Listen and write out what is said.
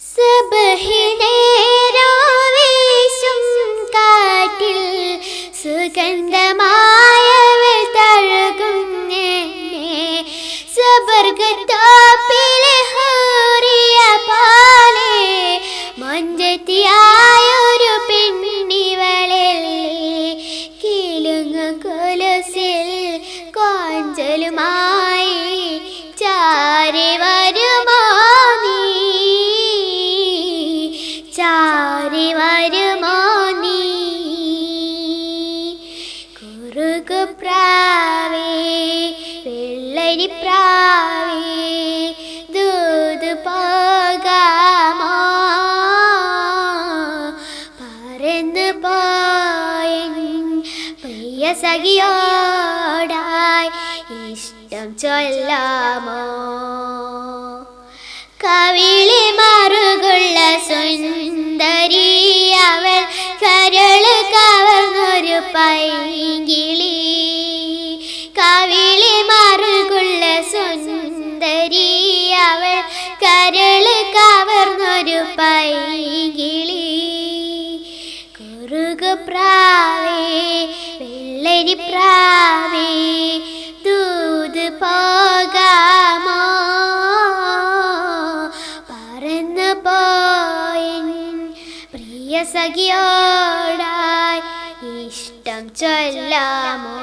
സബഹിനേരാവേശം കാറ്റിൽ പാലേ കൊലസിൽ കോഞ്ചലുമായി സഖിയോടായി ഇഷ്ടം ചൊല്ലാമോ? കവിളി മറുകുള്ള സുന്ദരി അവൾ കരൾ കവർന്നൊരു പൈങ്കിളി കരൾ കവർന്നൊരു പൈകിളി. കുറുകു പ്രാവേ വെള്ളരി പ്രാവേ ദൂത് പോകാമോ? പറന്നു പോയൻ പ്രിയ സഖിയോടായി ഇഷ്ടം ചൊല്ലാമോ?